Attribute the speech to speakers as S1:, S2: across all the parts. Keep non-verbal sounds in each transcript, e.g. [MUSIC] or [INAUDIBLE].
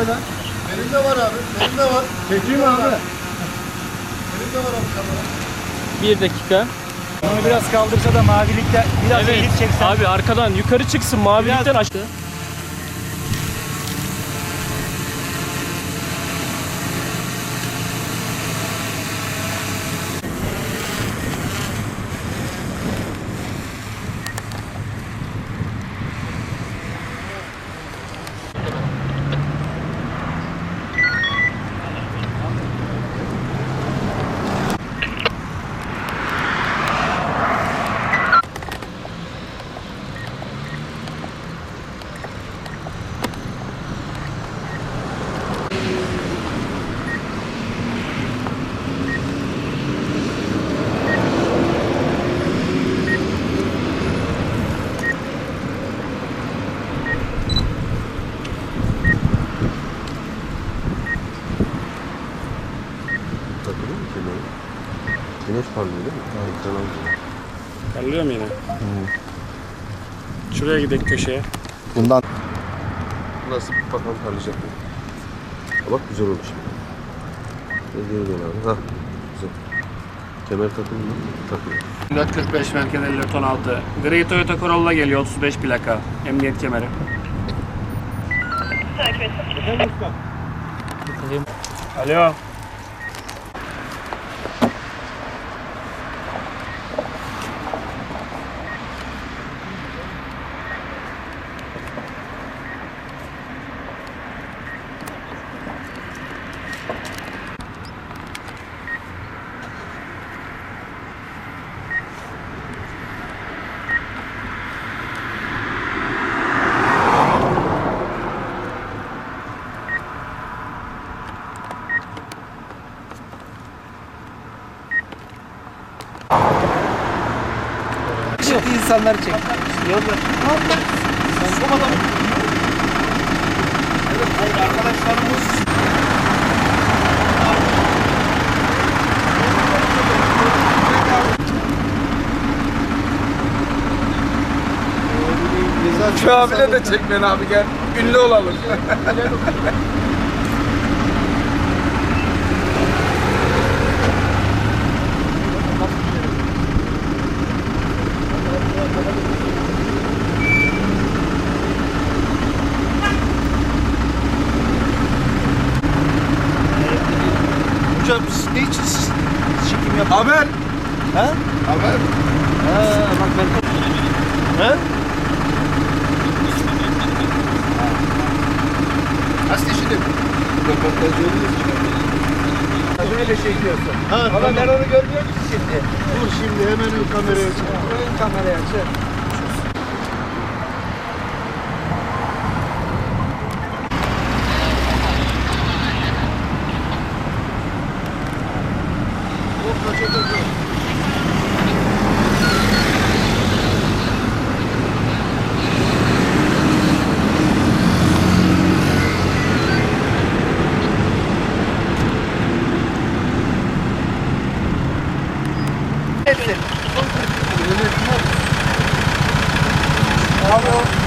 S1: öyle.
S2: Benim de var abi. Benim de var.
S1: Çekeyim abi.
S2: Benim de var abi kamera.
S3: Bir dakika.
S4: Onu biraz kaldırsa da mavilikte biraz
S3: Evet.
S4: çeksen.
S3: Abi arkadan yukarı çıksın mavilikten aşağı.
S2: Takılı mı kemeri? Güneş parlıyor değil mi? Alıyor.
S3: Parlıyor mu yine? Şuraya gidelim köşeye.
S1: Bundan
S2: Nasıl bakalım parlayacak mı? Bak güzel olmuş. Ne geri dön abi. Hah. Güzel. Kemer takılı mı? Takılı.
S3: 445 Merkez 54 16. Gri Toyota Corolla geliyor 35 plaka. Emniyet kemeri. Alo.
S1: Ciddi insanlar çek.
S5: Şu abine de çek beni abi gel. Ünlü olalım. [LAUGHS]
S1: Hocam siz ne için siz çekim yap?
S5: Haber.
S1: Ha?
S5: Haber.
S1: Ha bak ben... Ha?
S5: Gazeteci de mi?
S1: Böyle çekiyorsun.
S2: Ha,
S1: Ama
S2: tamam.
S1: ben onu görmüyorum ki şimdi.
S2: Dur şimdi hemen ön kameraya çık.
S1: Ön kamerayı açın. Hepsi. Bravo.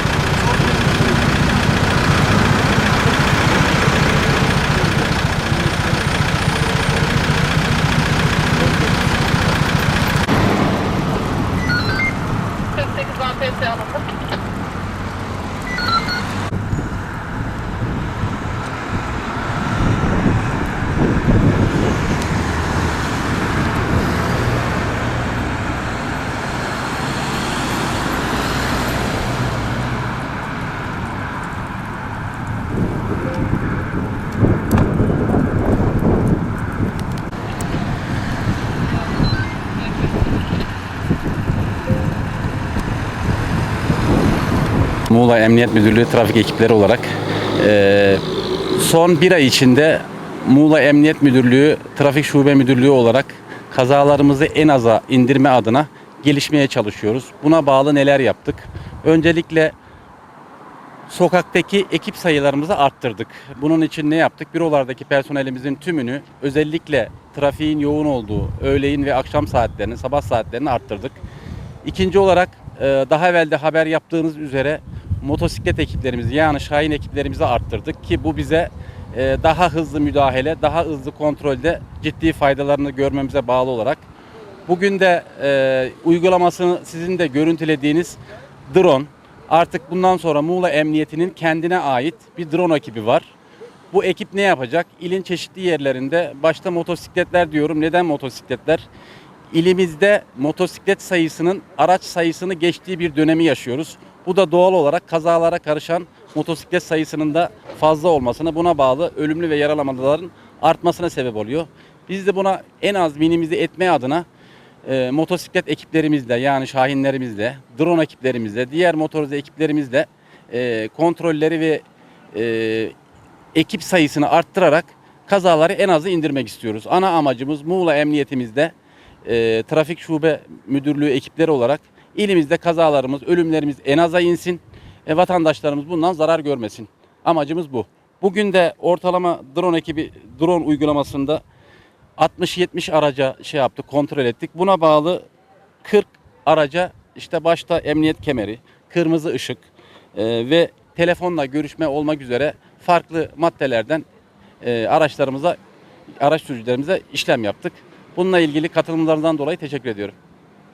S6: Muğla Emniyet Müdürlüğü trafik ekipleri olarak eee, son bir ay içinde Muğla Emniyet Müdürlüğü Trafik Şube Müdürlüğü olarak kazalarımızı en aza indirme adına gelişmeye çalışıyoruz. Buna bağlı neler yaptık? Öncelikle sokaktaki ekip sayılarımızı arttırdık. Bunun için ne yaptık? Bürolardaki personelimizin tümünü özellikle trafiğin yoğun olduğu öğleyin ve akşam saatlerini, sabah saatlerini arttırdık. İkinci olarak e, daha evvel de haber yaptığınız üzere motosiklet ekiplerimizi yani Şahin ekiplerimizi arttırdık ki bu bize e, daha hızlı müdahale, daha hızlı kontrolde ciddi faydalarını görmemize bağlı olarak bugün de e, uygulamasını sizin de görüntülediğiniz drone artık bundan sonra Muğla Emniyeti'nin kendine ait bir drone ekibi var. Bu ekip ne yapacak? İlin çeşitli yerlerinde başta motosikletler diyorum. Neden motosikletler? İlimizde motosiklet sayısının araç sayısını geçtiği bir dönemi yaşıyoruz. Bu da doğal olarak kazalara karışan motosiklet sayısının da fazla olmasına buna bağlı ölümlü ve yaralanmaların artmasına sebep oluyor. Biz de buna en az minimize etme adına e, motosiklet ekiplerimizle yani şahinlerimizle, drone ekiplerimizle, diğer motorize ekiplerimizle e, kontrolleri ve e, ekip sayısını arttırarak kazaları en azı indirmek istiyoruz. Ana amacımız Muğla Emniyetimizde e, Trafik Şube Müdürlüğü ekipleri olarak ilimizde kazalarımız, ölümlerimiz en aza insin. E, vatandaşlarımız bundan zarar görmesin. Amacımız bu. Bugün de ortalama drone ekibi drone uygulamasında 60-70 araca şey yaptık, kontrol ettik. Buna bağlı 40 araca işte başta emniyet kemeri, kırmızı ışık e, ve telefonla görüşme olmak üzere farklı maddelerden e, araçlarımıza, araç sürücülerimize işlem yaptık. Bununla ilgili katılımlarından dolayı teşekkür ediyorum.